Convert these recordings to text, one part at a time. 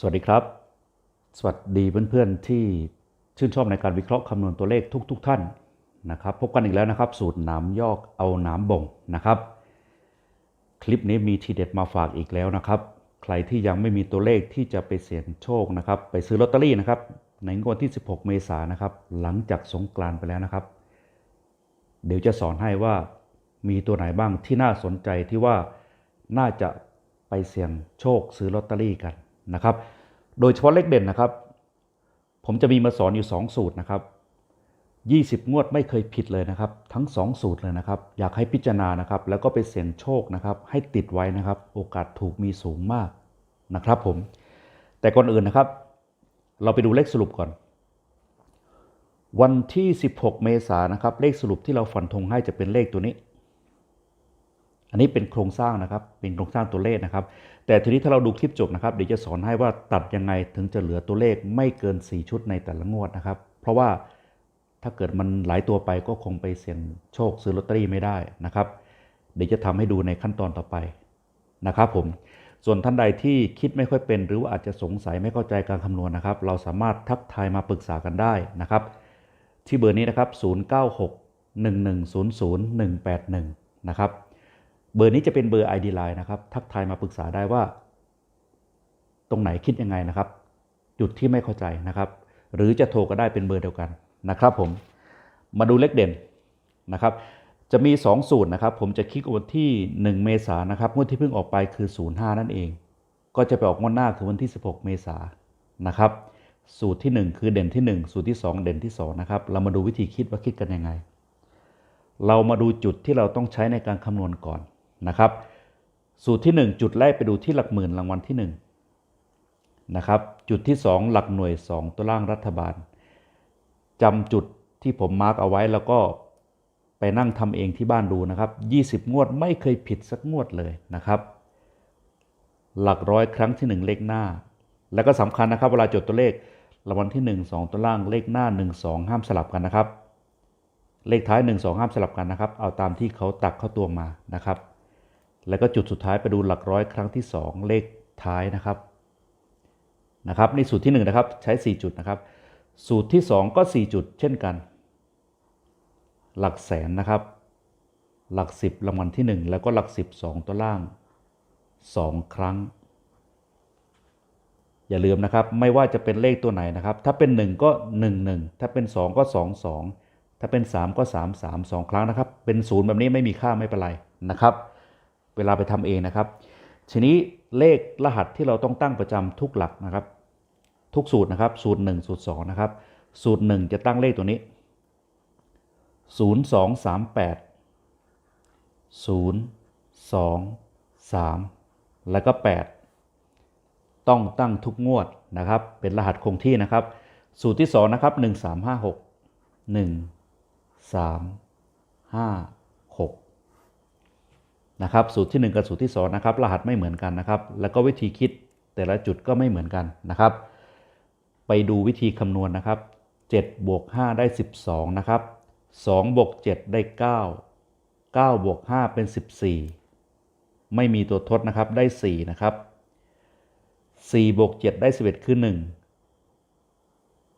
สวัสดีครับ สวัสดีเพื่อนๆที่ชื่นชอบในการวิเคราะห์คำนวณตัวเลขทุกๆทท่านนะครับ พบกันอีกแล้วนะครับ สูตรหนามยอกเอาหนามบ่งนะครับ คลิปนี้มีทีเด็ดมาฝากอีกแล้วนะครับ ใครที่ยังไม่มีตัวเลขที่จะไปเสี่ยงโชคนะครับ ไปซื้อลอตเตอรี่นะครับ ในงวดที่ 16 เมษายนนะครับ หลังจากสงกรานไปแล้วนะครับ เดี๋ยวจะสอนให้ว่ามีตัวไหนบ้างที่น่าสนใจที่ว่าน่าจะไปเสี่ยงโชคซื้อลอตเตอรี่กัน นะครับ โดยเฉพาะเลขเด่นนะครับ ผมจะมีมาสอนอยู่ 2 สูตรนะครับ 20 งวดไม่เคยผิดเลยนะครับ ทั้ง 2 สูตรเลยนะครับ อยากให้พิจารณานะครับ แล้วก็ไปเสี่ยงโชคนะครับ ให้ติดไว้นะครับ โอกาสถูกมีสูงมากนะครับผม แต่ก่อนอื่นนะครับ เราไปดูเลขสรุปก่อน วันที่ 16 เมษายนนะครับ เลขสรุปที่เราฝันธงให้จะเป็นเลขตัวนี้ อันนี้เป็นโครงสร้างนะครับ เป็นโครงสร้างตัวเลขนะครับ แต่ทีนี้ถ้าเราดูคลิปจบนะครับเดี๋ยวจะสอนให้ว่าตัดยังไงถึงจะเหลือตัวเลขไม่เกิน 4 ชุดในแต่ละงวดนะครับ เพราะว่าถ้าเกิดมันหลายตัวไปก็คงไปเสี่ยงโชคซื้อลอตเตอรี่ไม่ได้นะครับ เดี๋ยวจะทำให้ดูในขั้นตอนต่อไปนะครับผมส่วนท่านใดที่คิดไม่ค่อยเป็น หรือว่าอาจจะสงสัยไม่เข้าใจการคำนวณนะครับ เราสามารถทักทายมาปรึกษากันได้นะครับ ที่เบอร์นี้นะครับ 096 1100 181 นะครับ เบอร์นี้จะเป็นเบอร์ ID Line นะครับ ทักทายมาปรึกษาได้ว่า ตรงไหนคิดยังไงนะครับ จุดที่ไม่เข้าใจนะครับ หรือจะโทรก็ได้เป็นเบอร์เดียวกันนะครับ ผมมาดูเลขเด่นนะครับ จะมี 2 สูตรนะครับ ผมจะคลิกวันที่ 1 เมษายนนะครับงวดที่เพิ่งออกไปคือ 05 นั่นเอง ก็จะไปออกงวดหน้าคือวันที่ 16 เมษายนนะครับ สูตรที่ 1 คือเด่นที่ 1 สูตรที่ 2 เด่นที่2นะครับเรามาดูวิธีคิดว่าคิดกันยังไง เรามาดูจุดที่เราต้องใช้ในการคำนวณก่อน นะครับ สูตรที่ 1 จุดแรกไปดูที่หลักหมื่นรางวัลที่1นะครับจุดที่ 2 หลักหน่วย 2 ตัวล่างรัฐบาลจำจุดที่ผมมาร์กเอาไว้แล้วก็ไปนั่งทำเองที่บ้านดูนะครับ 20 งวดไม่เคยผิดสักงวดเลยนะครับ หลักร้อยครั้งที่ 1 เลขหน้า แล้วก็สำคัญนะครับ เวลาจดตัวเลขรางวัลที่ 1 2 ตัวล่างเลขหน้า 1 2 ห้ามสลับกันนะครับ เลขท้าย 1 2 ห้ามสลับกันนะครับ เอาตามที่เขาตักเข้าตัวมานะครับ แล้วก็จุดสุดท้ายไปดูหลักร้อยครั้งที่ 2 เลขท้ายนะครับนะครับในสูตรที่1นะครับใช้ 4 จุดนะครับ สูตรที่ 2 ก็ 4 จุดเช่นกัน หลักแสนนะครับ หลัก 10รางวัลที่ 1 แล้วก็หลัก 12 ตัวล่าง 2 ครั้ง อย่าลืมนะครับไม่ว่าจะเป็นเลขตัวไหนนะครับ ถ้าเป็น 1 ก็ 1 1 ถ้าเป็น 2 ก็ 2 2 ถ้าเป็น 3 ก็ 3 3 2 ครั้งนะครับ เป็นศูนย์แบบนี้ไม่มีค่าไม่เป็นไรนะครับ เวลาไปทำเองนะครับ ทีนี้เลขรหัสที่เราต้องตั้งประจำทุกหลักนะครับ ทุกสูตรนะครับ สูตร 1 สูตร 2 นะครับ สูตร 1 จะตั้งเลขตัวนี้ 0 2 3 8 0 2 3 แล้วก็ 8 ต้องตั้งทุกงวดนะครับ เป็นรหัสคงที่นะครับ สูตรที่ 2 นะครับ 1 3 5 6 1 3 5 นะครับสูตรที่ 1 กับสูตรที่2นะครับรหัสไม่เหมือนกันนะครับ แล้วก็วิธีคิดแต่ละจุดก็ไม่เหมือนกันนะครับ ไปดูวิธีคำนวณนะครับ7บวก5ได้ 12นะครับ2บวก7ได้ 9 9บวก5เป็น 14 ไม่มีตัวทดนะครับได้4นะครับ4บวก7ได้ 11 คือ 1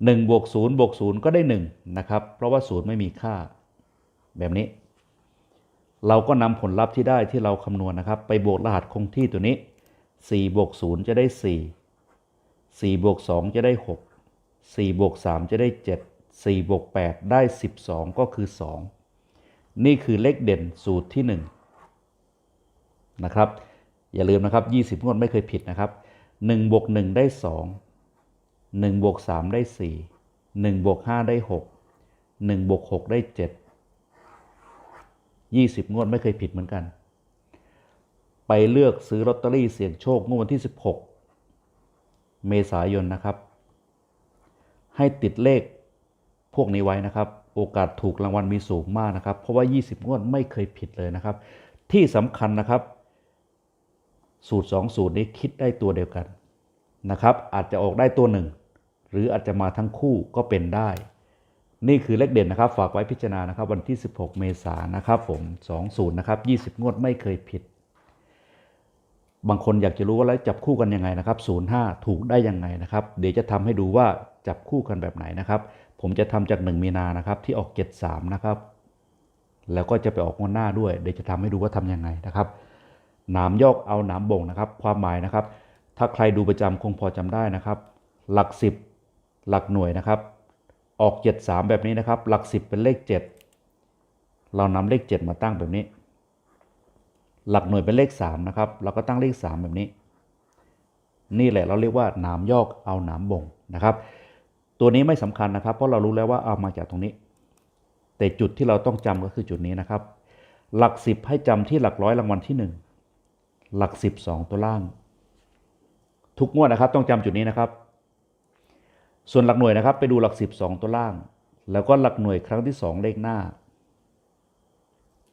1บวก0บวก0ก็ได้1นะครับเพราะว่า 0 ไม่มีค่าแบบนี้ เราก็นำผลลัพธ์ที่ได้ที่เราคำนวณนะครับ ไปบวกรหัสคงที่ตัวนี้4บวก0จะได้ 4 4บวก2จะได้ 6 4บวก3จะได้ 7 4บวก8ได้ 12 ก็คือ 2 นี่คือเลขเด่นสูตรที่ 1 นะครับ อย่าลืมนะครับ 20 งวดไม่เคยผิดนะครับ1บวก1ได้ 2 1บวก3ได้ 4 1บวก5ได้ 6 1บวก6ได้ 7 20 งวดไม่เคยผิดเหมือนกัน ไปเลือกซื้อลอตเตอรี่เสี่ยงโชคงวดวันที่ 16 เมษายนนะครับ ให้ติดเลขพวกนี้ไว้นะครับ โอกาสถูกรางวัลมีสูงมากนะครับ เพราะว่า 20 งวดไม่เคยผิดเลยนะครับ ที่สำคัญนะครับ สูตร 2 สูตรนี้คิดได้ตัวเดียวกันนะครับ อาจจะออกได้ตัวหนึ่งหรืออาจจะมาทั้งคู่ก็เป็นได้ นี่คือเลขเด่นนะครับ ฝากไว้พิจารณานะครับ วันที่ 16 เมษายนนะครับผม 2 0 นะครับ 20 งวดไม่เคยผิด บางคนอยากจะรู้ว่าแล้วจับคู่กันยังไงนะครับ 0 5 ถูกได้ยังไงนะครับ เดี๋ยวจะทำให้ดูว่าจับคู่กันแบบไหนนะครับ ผมจะทำจาก 1 มีนานะครับที่ออก 7 3 นะครับ แล้วก็จะไปออกงวดหน้าด้วย เดี๋ยวจะทำให้ดูว่าทำยังไงนะครับ หนามยอกเอาหนามบ่งนะครับ ความหมายนะครับ ถ้าใครดูประจำคงพอจำได้นะครับ หลัก 10 หลักหน่วยนะครับ ออก 7 3 แบบนี้นะครับ หลัก 10 เป็นเลข 7 เรานำเลข 7 มาตั้งแบบนี้ หลักหน่วยเป็นเลข 3 นะครับ เราก็ตั้งเลข 3 แบบนี้ นี่แหละเราเรียกว่าหนามยอกเอาหนามบ่งนะครับ ตัวนี้ไม่สำคัญนะครับ เพราะเรารู้แล้วว่าเอามาจากตรงนี้ แต่จุดที่เราต้องจำก็คือจุดนี้นะครับ หลัก 10 ให้จำที่หลักร้อยรางวัลที่ 1 หลัก 12 ตัวล่าง ทุกงวดนะครับ ต้องจำจุดนี้นะครับ ส่วนหลักหน่วยนะครับ ไปดูหลัก 10 2 ตัวล่าง แล้วก็หลักหน่วยครั้งที่ 2 เลขหน้า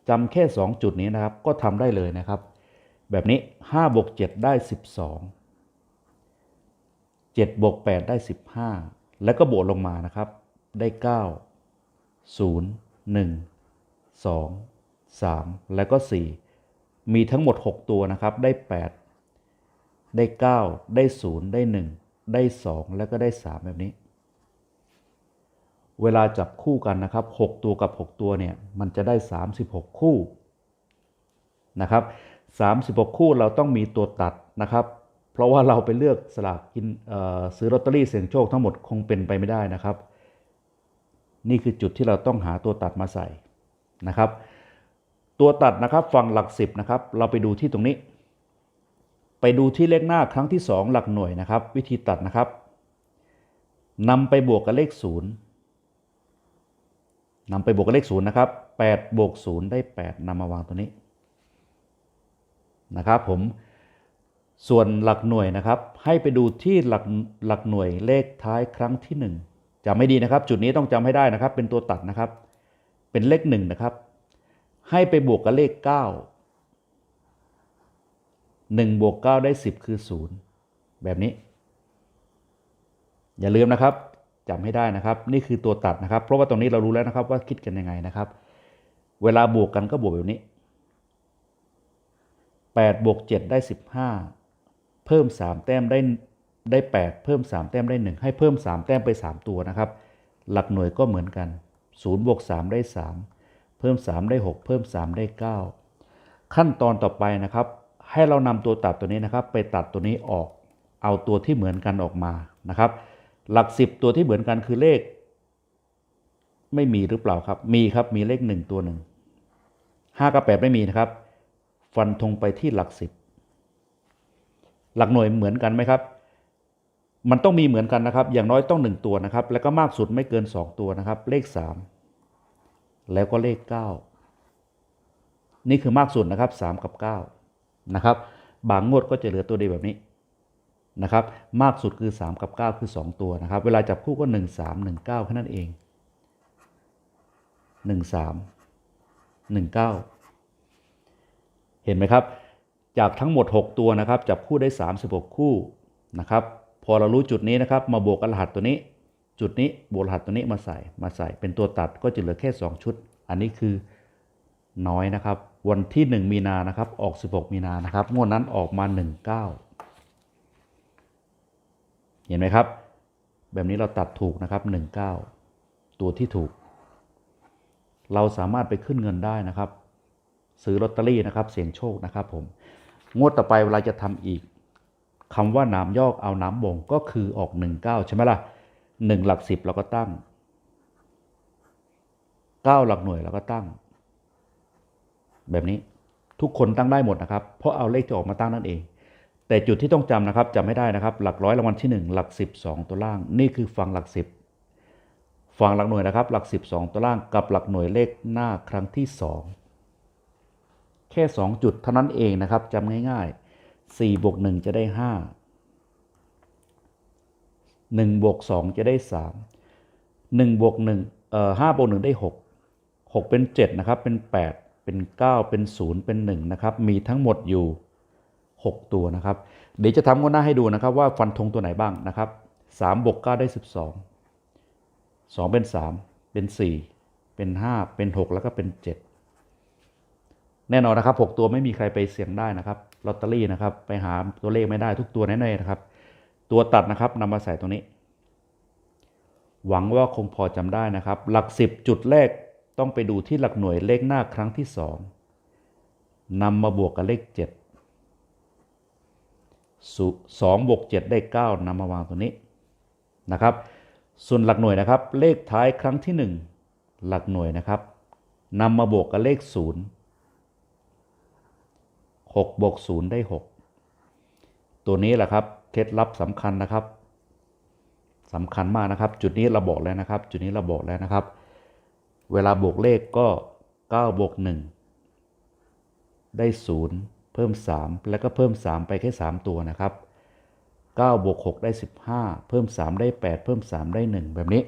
จำแค่ 2 จุดนี้นะครับ ก็ทำได้เลยนะครับ แบบนี้5บวก7ได้ 12 7บวก8ได้ 15 แล้วก็บวกลงมานะครับ ได้ 9 0 1 2 3 แล้วก็ 4 มีทั้งหมด 6 ตัวนะครับ ได้ 8 ได้ 9 ได้ 0 ได้ 1 ได้ 2 แล้วก็ได้ 3 แบบนี้ เวลาจับคู่กันนะครับ 6 ตัวกับ 6 ตัวเนี่ยมันจะได้ 36 คู่นะครับ36 คู่เราต้องมีตัวตัดนะครับ เพราะว่าเราไปเลือกสลากกินซื้อลอตเตอรี่เสี่ยงโชคทั้งหมดคงเป็นไปไม่ได้นะครับ นี่คือจุดที่เราต้องหาตัวตัดมาใส่นะครับ ตัวตัดนะครับฝั่งหลัก 10นะครับเราไปดูที่ตรงนี้ ไปดูที่เลขหน้าครั้งที่ 2 หลักหน่วยนะครับ วิธีตัดนะครับนำไปบวกกับเลข 0นำไปบวกกับเลข 0 นะครับ 8 บวก 0 ได้ 8นำมาวางตัวนี้นะครับผมส่วนหลักหน่วยนะครับ ให้ไปดูที่หลักหลักหน่วยเลขท้ายครั้งที่ 1จำไม่ดีนะครับ จุดนี้ต้องจำให้ได้นะครับ เป็นตัวตัดนะครับ เป็นเลข1นะครับ ให้ไปบวกกับเลข 9 1บวก9ได้ 10 คือ 0 แบบนี้ อย่าลืมนะครับจำให้ได้นะครับ นี่คือตัวตัดนะครับ เพราะว่าตรงนี้เรารู้แล้วนะครับว่าคิดกันยังไงนะครับ เวลาบวกกันก็บวกแบบนี้8บวก7ได้ 15 เพิ่ม 3 แต้มได้ได้ 8 เพิ่ม 3 แต้มได้ 1 ให้เพิ่ม 3 แต้มไป 3 ตัวนะครับ หลักหน่วยก็เหมือนกัน0บวก3ได้ 3 เพิ่ม 3 ได้ 6 เพิ่ม 3 ได้ 9 ขั้นตอนต่อไปนะครับ ให้เรานำตัวตัดตัวนี้นะครับ ไปตัดตัวนี้ออก เอาตัวที่เหมือนกันออกมานะครับ หลัก 10 ตัวที่เหมือนกันคือเลข ไม่มีหรือเปล่าครับ มีครับมีเลข 1 ตัวหนึ่ง5กับ8ไม่มีนะครับ ฟันธงไปที่หลัก 10 หลักหน่วยเหมือนกันไหมครับ มันต้องมีเหมือนกันนะครับ อย่างน้อยต้อง 1 ตัวนะครับ แล้วก็มากสุดไม่เกิน 2 ตัวนะครับ เลข 3 แล้วก็เลข 9 นี่คือมากสุดนะครับ 3 กับ 9 นะครับบางงวดก็จะเหลือตัวเดียวแบบนี้นะครับมากสุดคือ 3 กับ 9 คือ 2 ตัวนะครับ เวลาจับคู่ก็ 1 3 1 9แค่นั้นเอง 1 3 1 9 เห็นไหมครับ จากทั้งหมด 6 ตัวนะครับ จับคู่ได้ 36 คู่นะครับ พอเรารู้จุดนี้นะครับ มาบวกกับรหัสตัวนี้ จุดนี้บวกรหัสตัวนี้มาใส่มาใส่เป็นตัวตัดก็จะเหลือแค่ 2 ชุด อันนี้คือ น้อยนะครับ วันที่ 1 มีนานะครับ ออก 16 มีนานะครับงวดนั้นออกมา 19 เห็นไหมครับ แบบนี้เราตัดถูกนะครับ 19 ตัวที่ถูก เราสามารถไปขึ้นเงินได้นะครับ ซื้อลอตเตอรี่นะครับ เสี่ยงโชคนะครับผมงวดต่อไปเวลาจะทำอีกคำว่าน้ำยอกเอาน้ำบ่งก็คือออก 19 ใช่ไหมล่ะ 1 หลัก 10 เราก็ตั้ง 9 หลักหน่วยเราก็ตั้ง แบบนี้ทุกคนตั้งได้หมดนะครับ เพราะเอาเลขจะออกมาตั้งนั่นเอง แต่จุดที่ต้องจำนะครับจำไม่ได้นะครับ หลักร้อยรางวัลที่ 1 หลัก 12 ตัวล่าง นี่คือฝั่งหลัก 10 ฝั่งหลักหน่วยนะครับ หลัก 12 ตัวล่างกับหลักหน่วยเลขหน้าครั้งที่ 2 แค่ 2 จุดเท่านั้นเองนะครับจำง่ายๆ4บวก1จะได้ 5 1บวก2จะได้ 3 1บวก1เอ่อ5บวก1ได้ 6 6 เป็น 7 นะครับเป็น 8 เป็น 9 เป็น 0 เป็น 1 นะครับ มีทั้งหมดอยู่ 6 ตัวนะครับ เดี๋ยวจะทำงวดหน้าให้ดูนะครับว่าฟันธงตัวไหนบ้างนะครับ3บวก9ได้ 12 2 เป็น 3 เป็น 4 เป็น 5 เป็น 6 แล้วก็เป็น 7 แน่นอนนะครับ 6 ตัวไม่มีใครไปเสี่ยงได้นะครับลอตเตอรี่นะครับไปหาตัวเลขไม่ได้ทุกตัวแน่ๆนะครับ ตัวตัดนะครับนำมาใส่ตรงนี้ หวังว่าคงพอจำได้นะครับ หลักสิบจุดแรก ต้องไปดูที่หลักหน่วยเลขหน้าครั้งที่สองนำมาบวกกับเลขเจ็ดสองบวกเจ็ดได้เก้านำมาวางตรงนี้นะครับ ส่วนหลักหน่วยนะครับ เลขท้ายครั้งที่หนึ่งหลักหน่วยนะครับนำมาบวกกับเลขศูนย์หกบวกศูนย์ได้หกตัวนี้แหละครับเคล็ดลับสำคัญนะครับสำคัญมากนะครับ จุดนี้เราบอกแล้วนะครับ จุดนี้เราบอกแล้วนะครับ เวลาบวกเลขก็9บวก1ได้ 0 เพิ่ม 3 แล้วก็เพิ่ม 3 ไปแค่ 3 ตัวนะครับ9บวก6ได้ 15 เพิ่ม 3 ได้ 8 เพิ่ม 3 ได้ 1 แบบนี้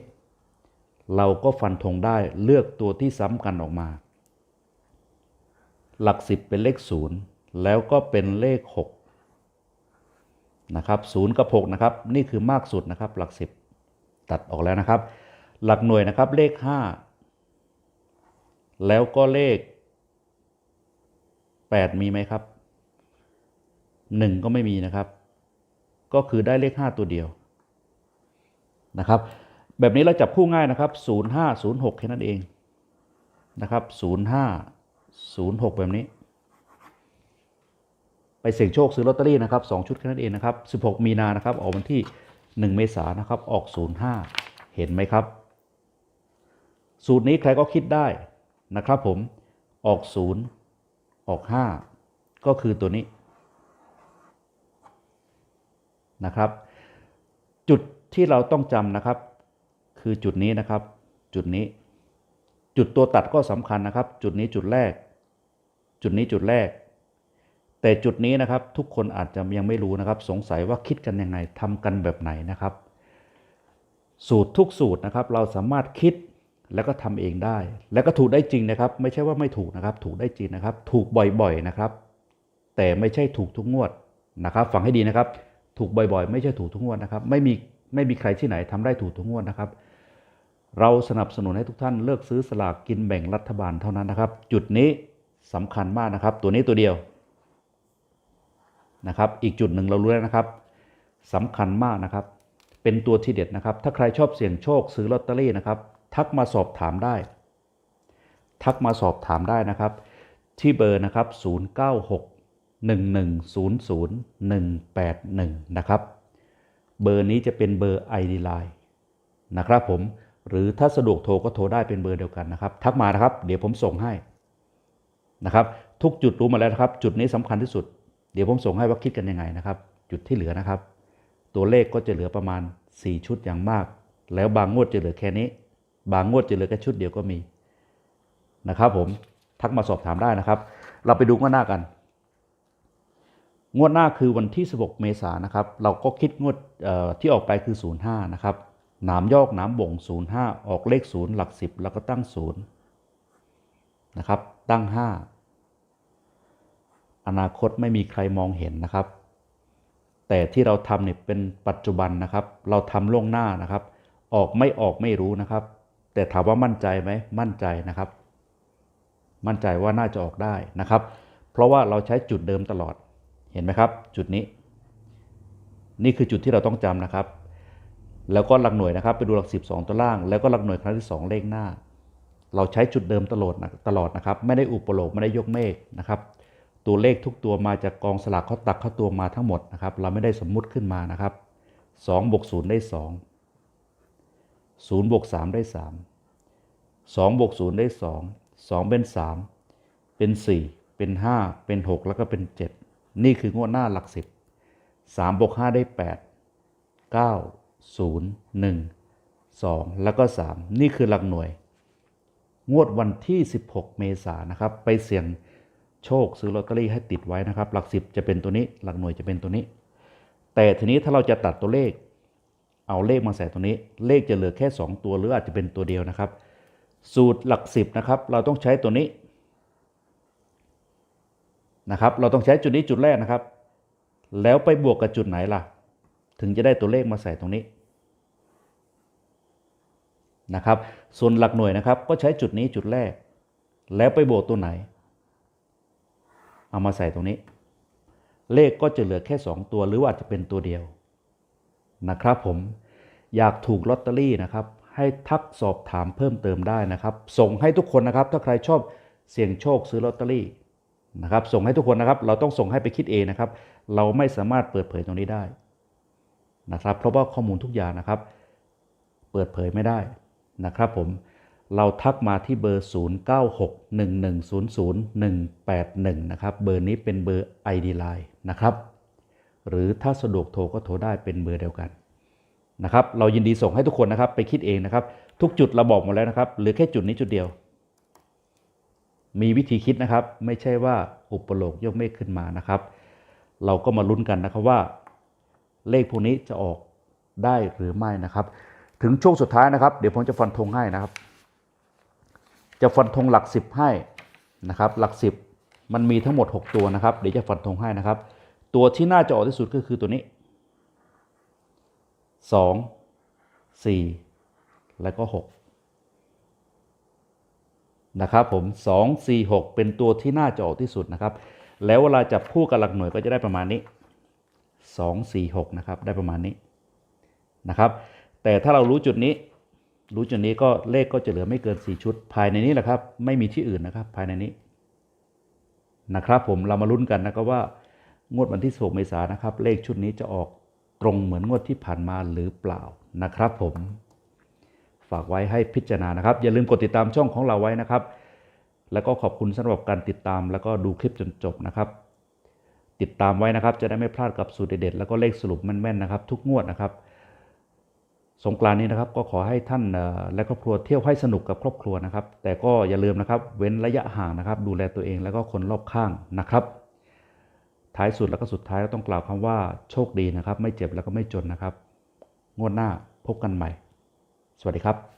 เราก็ฟันธงได้เลือกตัวที่ซ้ำกันออกมา หลัก 10 เป็นเลข 0 แล้วก็เป็นเลข 6 นะครับ0กับ6นะครับ นี่คือมากสุดนะครับ หลัก 10 ตัดออกแล้วนะครับ หลักหน่วยนะครับเลข 5 แล้วก็เลข 8 มีไหมครับ 1 ก็ไม่มีนะครับ ก็คือได้เลข 5 ตัวเดียวนะครับ แบบนี้เราจับคู่ง่ายนะครับ 05 06 แค่นั้นเองนะครับ 05 06 แบบนี้ ไปเสี่ยงโชคซื้อลอตเตอรี่นะครับ 2 ชุดแค่นั้นเองนะครับ 16 มีนานะครับ ออกวันที่ 1 เมษายนนะครับ ออก 05 เห็นไหมครับ สูตรนี้ใครก็คิดได้ นะครับผมออก 0 ออก 5 ก็คือตัวนี้นะครับ จุดที่เราต้องจำนะครับ คือจุดนี้นะครับ จุดนี้ จุดตัวตัดก็สำคัญนะครับ จุดนี้จุดแรก จุดนี้จุดแรก แต่จุดนี้นะครับทุกคนอาจจะยังไม่รู้นะครับ สงสัยว่าคิดกันยังไงทำกันแบบไหนนะครับ สูตรทุกสูตรนะครับ เราสามารถคิด แล้วก็ทำเองได้ แล้วก็ถูกได้จริงนะครับ ไม่ใช่ว่าไม่ถูกนะครับ ถูกได้จริงนะครับ ถูกบ่อยๆนะครับ แต่ไม่ใช่ถูกทุกงวดนะครับ ฟังให้ดีนะครับ ถูกบ่อยๆ ไม่ใช่ถูกทุกงวดนะครับ ไม่มีไม่มีใครที่ไหนทำได้ถูกทุกงวดนะครับ เราสนับสนุนให้ทุกท่านเลิกซื้อสลากกินแบ่งรัฐบาลเท่านั้นนะครับ จุดนี้สำคัญมากนะครับ ตัวนี้ตัวเดียวนะครับ อีกจุดหนึ่งเรารู้แล้วนะครับสำคัญมากนะครับ เป็นตัวที่เด็ดนะครับ ถ้าใครชอบเสี่ยงโชคซื้อลอตเตอรี่นะครับ ทักมาสอบถามได้ ทักมาสอบถามได้นะครับ ที่เบอร์นะครับ 096 1100 181 นะครับ เบอร์นี้จะเป็นเบอร์ ID Line นะครับผม หรือถ้าสะดวกโทรก็โทรได้เป็นเบอร์เดียวกันนะครับ ทักมานะครับ เดี๋ยวผมส่งให้นะครับ ทุกจุดรู้มาแล้วนะครับ จุดนี้สำคัญที่สุด เดี๋ยวผมส่งให้ว่าคิดกันยังไงนะครับ จุดที่เหลือนะครับ ตัวเลขก็จะเหลือประมาณ 4 ชุดอย่างมาก แล้วบางงวดจะเหลือแค่นี้ บางงวดจะเหลือแค่ชุดเดียวก็มีนะครับผมทักมาสอบถามได้นะครับ เราไปดูงวดหน้ากัน งวดหน้าคือวันที่ 16 เมษายนนะครับ เราก็คิดงวดที่ออกไปคือ 05 นะครับหนามยอกหนามบ่ง 05 ออกเลข 0 หลัก 10 แล้วก็ตั้ง 0 นะครับ ตั้ง 5 อนาคตไม่มีใครมองเห็นนะครับ แต่ที่เราทำเนี่ยเป็นปัจจุบันนะครับ เราทำล่วงหน้านะครับ ออกไม่ออกไม่รู้นะครับ แต่ถามว่ามั่นใจไหมมั่นใจนะครับ มั่นใจว่าน่าจะออกได้นะครับ เพราะว่าเราใช้จุดเดิมตลอดเห็นไหมครับ จุดนี้ นี่คือจุดที่เราต้องจำนะครับ แล้วก็หลักหน่วยนะครับ ไปดูหลัก 12 ตัวล่าง แล้วก็หลักหน่วยครั้งที่ 2 เลขหน้า เราใช้จุดเดิมตลอดนะตลอดนะครับ ไม่ได้อุปโลกไม่ได้ยกเมฆนะครับตัวเลขทุกตัวมาจากกองสลากเขาตักเข้าตัวมาทั้งหมดนะครับ เราไม่ได้สมมุติขึ้นมานะครับ2บวก0ได้ 2 0บวก3ได้ 3 2บวก0ได้ 2 2 เป็น 3 เป็น 4 เป็น 5 เป็น 6 แล้วก็เป็น 7 นี่คืองวดหน้าหลัก10 3บวก5ได้ 8 9 0 1 2 แล้วก็ 3 นี่คือหลักหน่วย งวดวันที่ 16 เมษายนนะครับ ไปเสี่ยงโชคซื้อลอตเตอรี่ให้ติดไว้นะครับ หลัก10จะเป็นตัวนี้ หลักหน่วยจะเป็นตัวนี้ แต่ทีนี้ถ้าเราจะตัดตัวเลข เอาเลขมาใส่ตัวนี้ เลขจะเหลือแค่ 2 ตัวหรืออาจจะเป็นตัวเดียวนะครับ สูตรหลัก 10 นะครับ เราต้องใช้ตัวนี้นะครับ เราต้องใช้จุดนี้จุดแรกนะครับ แล้วไปบวกกับจุดไหนล่ะ ถึงจะได้ตัวเลขมาใส่ตรงนี้นะครับ ส่วนหลักหน่วยนะครับ ก็ใช้จุดนี้จุดแรก แล้วไปบวกตัวไหน เอามาใส่ตรงนี้ เลขก็จะเหลือแค่ 2 ตัวหรือว่าอาจจะเป็นตัวเดียว นะครับผมอยากถูกลอตเตอรี่นะครับ ให้ทักสอบถามเพิ่มเติมได้นะครับ ส่งให้ทุกคนนะครับ ถ้าใครชอบเสี่ยงโชคซื้อลอตเตอรี่นะครับ ส่งให้ทุกคนนะครับ เราต้องส่งให้ไปคิดเองนะครับ เราไม่สามารถเปิดเผยตรงนี้ได้นะครับ เพราะว่าข้อมูลทุกอย่างนะครับ เปิดเผยไม่ได้นะครับผมเราทักมาที่เบอร์ 0961100181 นะครับ เบอร์นี้เป็นเบอร์ ID Line นะครับ หรือถ้าสะดวกโทรก็โทรได้เป็นเบอร์เดียวกันนะครับ เรายินดีส่งให้ทุกคนนะครับ ไปคิดเองนะครับ ทุกจุดเราบอกหมดแล้วนะครับเหลือแค่จุดนี้จุดเดียว มีวิธีคิดนะครับ ไม่ใช่ว่าอุปโลกยกเมฆขึ้นมานะครับ เราก็มาลุ้นกันนะครับว่า เลขพวกนี้จะออกได้หรือไม่นะครับ ถึงช่วงสุดท้ายนะครับ เดี๋ยวผมจะฟันธงให้นะครับ จะฟันธงหลักสิบให้นะครับ หลักสิบมันมีทั้งหมด 6 ตัวนะครับ เดี๋ยวจะฟันธงให้นะครับ ตัวที่น่าจะออกที่สุดก็คือตัวนี้ 2 4 แล้วก็ 6 นะครับผม 2 4 6 เป็นตัวที่น่าจะออกที่สุดนะครับ แล้วเวลาจับคู่กับหลักหน่วยก็จะได้ประมาณนี้ 2 4 6 นะครับ ได้ประมาณนี้นะครับ แต่ถ้าเรารู้จุดนี้ รู้จุดนี้ก็เลขก็จะเหลือไม่เกิน 4 ชุด ภายในนี้แหละครับ ไม่มีที่อื่นนะครับ ภายในนี้นะครับผมเรามาลุ้นกันนะครับว่า งวดวันที่16เมษายนนะครับ เลขชุดนี้จะออกตรงเหมือนงวดที่ผ่านมาหรือเปล่านะครับผม ฝากไว้ให้พิจารณานะครับ อย่าลืมกดติดตามช่องของเราไว้นะครับ แล้วก็ขอบคุณสำหรับการติดตามแล้วก็ดูคลิปจนจบนะครับ ติดตามไว้นะครับ จะได้ไม่พลาดกับสูตรเด็ดๆแล้วก็เลขสรุปแม่นๆนะครับ ทุกงวดนะครับ สงกรานต์นี้นะครับก็ขอให้ท่านและครอบครัวเที่ยวให้สนุกกับครอบครัวนะครับ แต่ก็อย่าลืมนะครับ เว้นระยะห่างนะครับ ดูแลตัวเองแล้วก็คนรอบข้างนะครับ ท้ายสุดแล้วก็สุดท้ายก็ต้องกล่าวคำว่าโชคดีนะครับ ไม่เจ็บแล้วก็ไม่จนนะครับ งวดหน้าพบกันใหม่ สวัสดีครับ